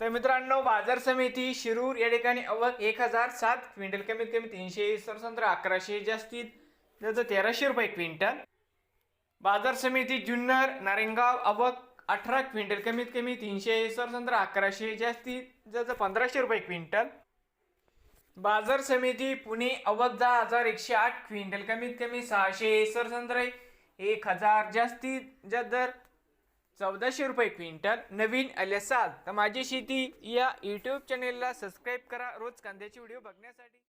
तर मित्रांनो बाजार समिती शिरूर या ठिकाणी अवक एक हजार सात क्विंटल. कमीत कमी तीनशे सरसंत्र अकराशे जास्तीत त्याचं तेराशे रुपये क्विंटल. बाजार समिती जुन्नर नारेंगाव अवक अठरा क्विंटल. कमीत कमी तीनशे सरसंत्र अकराशे जास्तीत ज्याचं पंधराशे रुपये क्विंटल. बाजार समिती पुणे अवक दहा हजार एकशे आठ क्विंटल. कमीत कमी सहाशे सरसंत्र एक हजार जास्तीत ज्या दर चौदाशे रुपये क्विंटल नवीन आले साल. तर माझी शेती या यूट्यूब चॅनेलला सबस्क्राईब करा. रोज कांद्याचे व्हिडिओ बघण्यासाठी.